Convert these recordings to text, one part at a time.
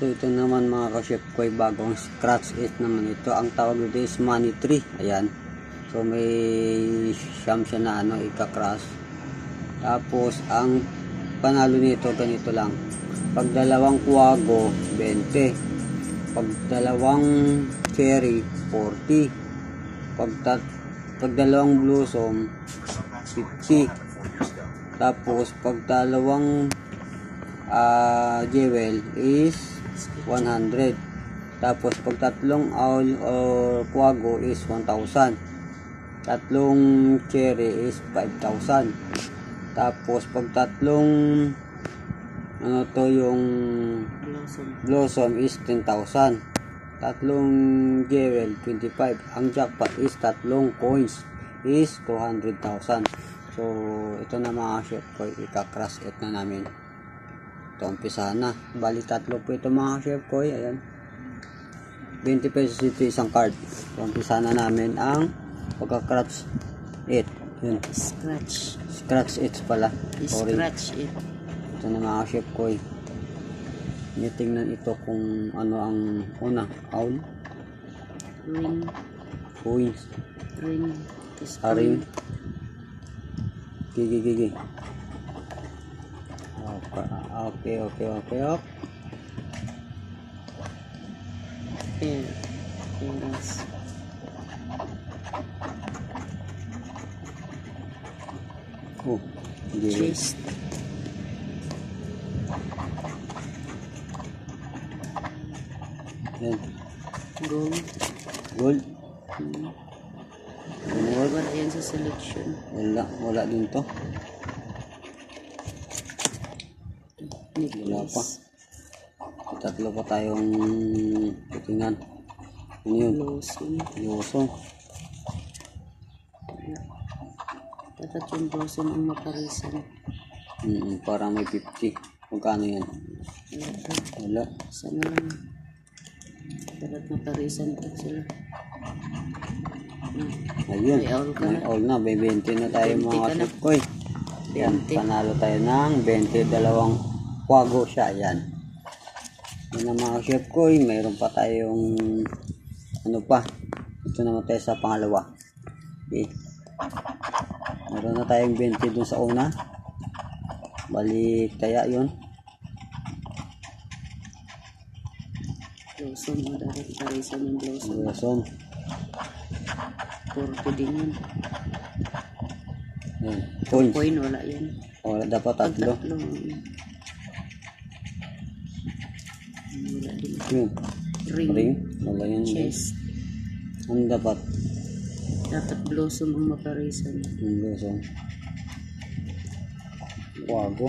So ito naman mga ka-chef ko ay bagong scratch it naman ito. Ang tawag dito is money tree. Ayan. So may siyam siya na ano ika-crush. Tapos ang panalo nito ganito lang. Pag dalawang kuwago 20. Pag dalawang cherry 40. Pag, pag dalawang blossom 50. Tapos pag dalawang ah jewel is 100. Tapos pag tatlong owl or kuwago is 1,000. Tatlong cherry is 5,000. Tapos pag tatlong ano to yung Blossom. blossom is 10,000. Tatlong jewel 25. Ang jackpot is tatlong coins is 200,000. So ito na mga chef ko ika-crush it na namin. Ito umpisahan na. Bali tatlo po ito mga chef ko. Ayan. 20 pesos ito isang card. So umpisahan na namin ang pagka-crush it. Yun. Scratch. Scratch it pala. Sorry. Scratch it. Ito na mga chef ko eh. Tingnan ito kung ano ang una. Owl. Ring. Coins. Ring. Aring. Gigi gigi. Okay, okay, okay, okay. okay. Pair. Pairs. Oh. Chest. Yan. Gold. Gold. Hmm. Gold. Wala yan sa selection. Wala, wala din to. Wala pa. Necklace. Tatlo pa tayong titingnan. Ano yun? Blossom. Yoso. Dapat yung blossom ang maparisan. Mm, parang may 50. Magkano yan? Wala. Sana lang. Dapat maparisan pa sila. Hmm. Ayun. May all May na. all na. May 20 na tayo 20 mga ka na. chef ko eh. Yan. 20. Panalo tayo ng 20. Dalawang kwago siya. Yan. Yan ang mga chef ko eh. Mayroon pa tayong ano pa. Ito naman tayo sa pangalawa. Okay. Meron na tayong 20 dun sa una. Balik kaya yun. Blossom. oh, Dapat parisan yung blossom. Blossom. 40 din yun. Yan. Coins. Coin, wala yan. O, dapat Pag tatlo. Wala din. Yun. Ring. Ring. Wala yan. Chest. Ano dapat? Dapat blossom ang maparisan. Yung blossom. Kwago.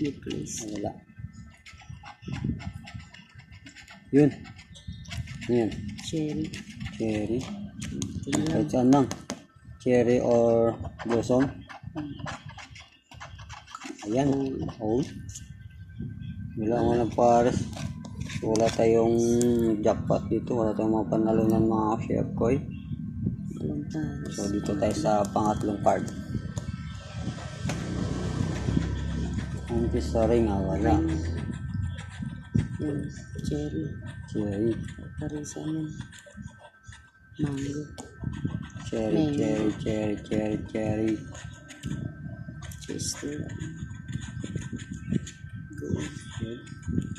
Necklace. Wala. Yun. Yun. Cherry. Cherry. Kahit saan lang. Cherry or blossom. Ayan. Oh. Wala mo ng pares. Wala tayong jackpot dito. Wala tayong mga panalunan mga chef koy. So dito tayo sa pangatlong card. Ang sa ring ah, wala. Cherry. Cherry. Parisan yan. Mango. Cherry, Mango. cherry, cherry, cherry, cherry. Chester. Gold.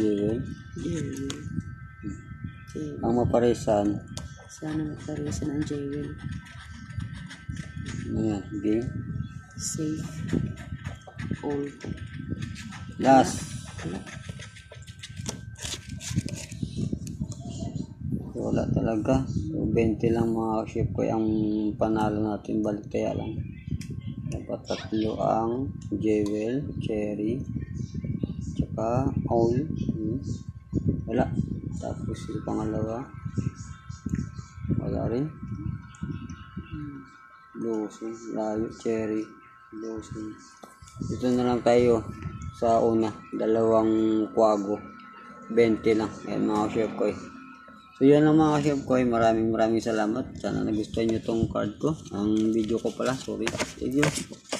Jewel. Jewel. Jewel. Ang maparisan, Sana maparisan ang jewel. ayan, game. Safe. All. Last. Wala talaga. So, 20 lang mga chef ko ang panalo natin. Balik kaya lang. Dapat tatlo ang jewel, cherry, tsaka owl. Hmm. Wala. Tapos yung pangalawa. Wala rin. Blossom, layo, cherry, blossom. Dito na lang tayo sa una. Dalawang kwago. 20 lang. Ayan mga chef ko eh. So yan lang mga chef ko eh. Maraming maraming salamat. Sana nagustuhan nyo tong card ko. Ang video ko pala. Sorry. Thank you.